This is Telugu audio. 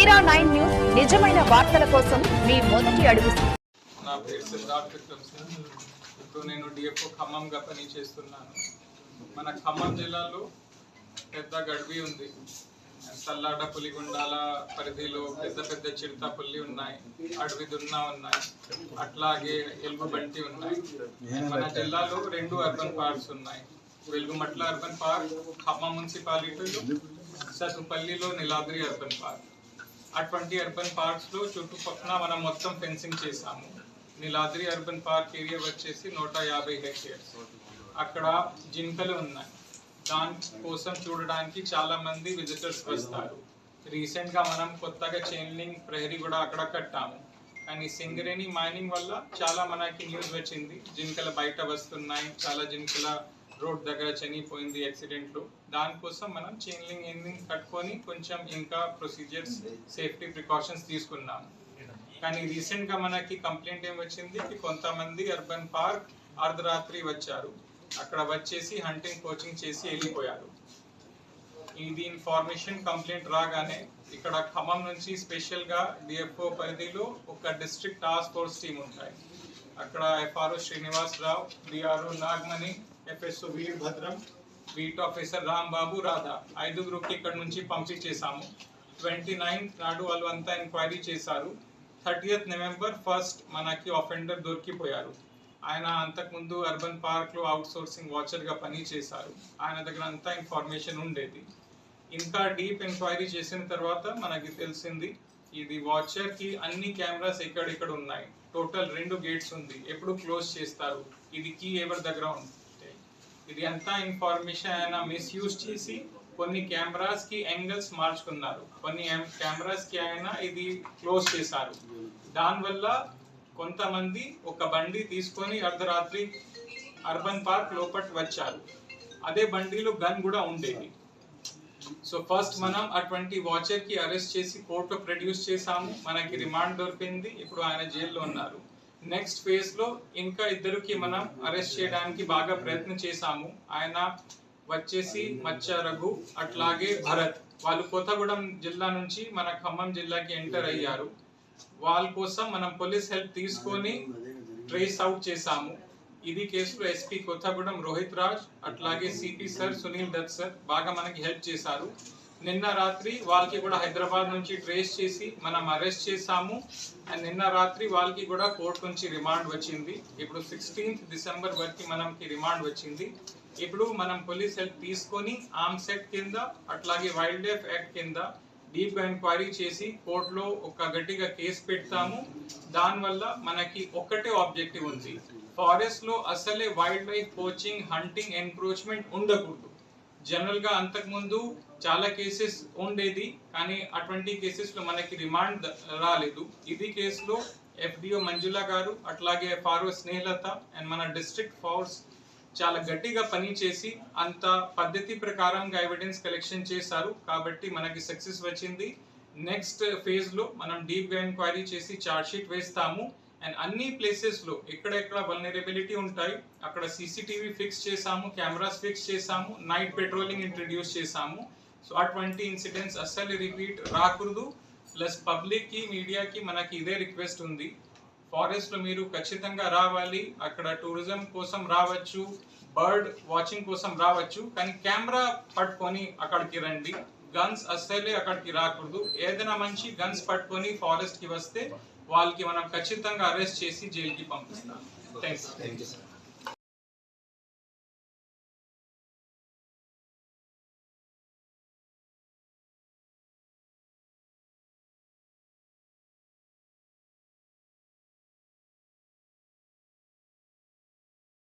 మీరా నైన్ న్యూస్ నిజమైన వార్తల కోసం మీ మొదటి అడుగు. నా పేరు సిద్ధార్థ్ విక్రమ్ ఇప్పుడు నేను డిఎఫ్ఓ ఖమ్మంగా పని చేస్తున్నాను. మన ఖమ్మం జిల్లాలో పెద్ద గడ్వి ఉంది. సల్లాడ పులిగుండాల పరిధిలో పెద్ద పెద్ద చిరుతపుల్లి ఉన్నాయి. అడవి దున్నా ఉన్నాయి. అట్లాగే ఎలుగుబంటి ఉన్నాయి. మన జిల్లాలో రెండు అర్బన్ పార్క్స్ ఉన్నాయి. వెలుగుమట్ల అర్బన్ పార్క్ ఖమ్మం మున్సిపాలిటీలో సతుపల్లిలో నిలాద్రి అర్బన్ పార్క్. అటువంటి అర్బన్ పార్క్స్లో చుట్టుపక్కల మనం మొత్తం ఫెన్సింగ్ చేసాము నీలాద్రి అర్బన్ పార్క్ ఏరియా వచ్చేసి నూట యాభై హెక్టేర్స్ అక్కడ జింకలు ఉన్నాయి. దాని కోసం చూడడానికి చాలా మంది విజిటర్స్ వస్తారు. రీసెంట్గా మనం కొత్తగా చైన్లింగ్ ప్రహరీ కూడా అక్కడ కట్టాము. కానీ సింగరేణి మైనింగ్ వల్ల చాలా మనకి న్యూస్ వచ్చింది. జింకలు బయట వస్తున్నాయి. చాలా జింకల రోడ్ దగ్గర చనిపోయింది యాక్సిడెంట్లు. దానికోసం మనం చైన్లింగ్ ఎండింగ్ కట్టుకొని కొంచెం ఇంకా ప్రొసీజర్స్ సేఫ్టీ ప్రికాషన్స్ తీసుకున్నాం. కానీ రీసెంట్గా మనకి కంప్లైంట్ ఏం వచ్చింది? కొంతమంది అర్బన్ పార్క్ అర్ధరాత్రి వచ్చారు. అక్కడ వచ్చేసి హంటింగ్ కోచింగ్ చేసి వెళ్ళిపోయారు. ఇది ఇన్ఫర్మేషన్ కంప్లైంట్ రాగానే ఇక్కడ ఖమ్మం నుంచి స్పెషల్గా డిఎఫ్ఓ పరిధిలో ఒక డిస్ట్రిక్ట్ టాస్క్ ఫోర్స్ టీం ఉంటాయి. అక్కడ FRO Srinivas Rao DRO Nagamani FS Veer Bhadram beat officer Rambabu Radha. ఐదుగురుకి ఇక్కడ నుంచి పంపించేశాము. ట్వంటీ నైన్త్ నాడు వాళ్ళు అంతా ఎంక్వైరీ చేశారు. థర్టీయత్ నవంబర్ ఫస్ట్ మనకి ఆఫెండర్ దొరికిపోయారు. ఆయన అంతకుముందు అర్బన్ పార్క్లో అవుట్ సోర్సింగ్ వాచర్గా పనిచేశారు. పని చేశారు ఆయన దగ్గర అంతా ఇన్ఫర్మేషన్ ఉండేది. ఇంకా డీప్ ఎంక్వైరీ చేసిన తర్వాత మనకి తెలిసింది ఇది వాచర్కి అన్ని కెమెరాస్ ఎక్కడెక్కడ ఉన్నాయి? టోటల్ రెండు గేట్స్ ఉంది. ఎప్పుడు క్లోజ్ చేస్తారు? ఇది కీ ఎవరి దగ్గర ఉంది? ఇది అంతా ఇన్ఫర్మేషన్ ఆయన మిస్యూజ్ చేసి కొన్ని కెమెరాస్కి యాంగిల్స్ మార్చుకున్నారు. కొన్ని కెమెరాస్కి ఆయన ఇది క్లోజ్ చేశారు. దానివల్ల కొంతమంది ఒక బండి తీసుకొని అర్ధరాత్రి అర్బన్ పార్క్ లోపట్ వచ్చారు. అదే బండిలో గన్ కూడా ఉండేది. సో ఫస్ట్ మనం అటువంటి వాచర్కి అరెస్ట్ చేసి కోర్టులో ప్రొడ్యూస్ చేసాము మనకి రిమాండ్ దొరికింది. ఇప్పుడు ఆయన జైల్లో ఉన్నారు. నెక్స్ట్ ఫేజ్లో ఇంకా ఇద్దరికి మనం అరెస్ట్ చేయడానికి బాగా ప్రయత్నం చేశాము. ఆయన వచ్చేసి మచ్చ రఘు అట్లాగే భరత్. వాళ్ళు కొత్తగూడెం జిల్లా నుంచి మన ఖమ్మం జిల్లాకి ఎంటర్ అయ్యారు. వాళ్ళ కోసం మనం పోలీస్ హెల్ప్ తీసుకొని ట్రేస్ అవుట్ చేశాము. ఇది కేసులో ఎస్పీ కొత్తగూడెం రోహిత్ రాజ్ అట్లాగే CP sir Sunil Dutt sir బాగా మనకి హెల్ప్ చేశారు. నిన్న రాత్రి వాళ్ళకి కూడా హైదరాబాద్ నుంచి ట్రేస్ చేసి మనం అరెస్ట్ చేశాము. అండ్ నిన్న రాత్రి వాళ్ళకి కూడా కోర్టు నుంచి రిమాండ్ వచ్చింది. ఇప్పుడు సిక్స్టీన్త్ డిసెంబర్ వరకు మనకి రిమాండ్ వచ్చింది. ఇప్పుడు మనం పోలీస్ హెల్ప్ తీసుకొని ఆర్మ్స్ సెట్ కింద అట్లాగే వైల్డ్ లైఫ్ యాక్ట్ కింద డీప్ ఎంక్వైరీ చేసి కోర్టులో ఒక గట్టిగా కేసు పెడతాము. దానివల్ల మనకి ఒక్కటే ఆబ్జెక్టివ్ ఉంది. ఫారెస్ట్లో అసలే wildlife poaching hunting encroachment ఉండకూడదు. జనరల్గా అంతకుముందు చాలా కేసెస్ ఉండేది కానీ అటువంటి కేసెస్లో మనకి రిమాండ్ రాలేదు. ఇది కేసులో ఎఫ్డిఓ మంజుల గారు అట్లాగే ఫారో స్నేహలత అండ్ మన డిస్ట్రిక్ట్ ఫోర్స్ చాలా గట్టిగా పని చేసి అంత పద్ధతి ప్రకారంగా ఎవిడెన్స్ కలెక్షన్ చేశారు. కాబట్టి మనకి సక్సెస్ వచ్చింది. నెక్స్ట్ ఫేజ్లో మనం డీప్గా ఎంక్వైరీ చేసి చార్జ్ షీట్ వేస్తాము. అండ్ అన్ని ప్లేసెస్లో ఎక్కడెక్కడ వల్నరబిలిటీ ఉంటాయి అక్కడ సీసీటీవీ ఫిక్స్ చేసాము కెమెరాస్ ఫిక్స్ చేసాము నైట్ పెట్రోలింగ్ ఇంట్రడ్యూస్ చేసాము సో అటువంటి ఇన్సిడెంట్స్ అస్సలు రిపీట్ రాకూడదు. ప్లస్ పబ్లిక్కి మీడియాకి మనకి ఇదే రిక్వెస్ట్ ఉంది. ఫారెస్ట్లో మీరు ఖచ్చితంగా రావాలి. అక్కడ టూరిజం కోసం రావచ్చు బర్డ్ వాచింగ్ కోసం రావచ్చు. కానీ కెమెరా పట్టుకొని అక్కడికి రండి. గన్స్ అస్సలే అక్కడికి రాకూడదు. ఏదైనా మంచి గన్స్ పట్టుకొని ఫారెస్ట్కి వస్తే వాళ్ళకి మనం ఖచ్చితంగా అరెస్ట్ చేసి జైలుకి పంపిస్తాం. Thanks thank you sir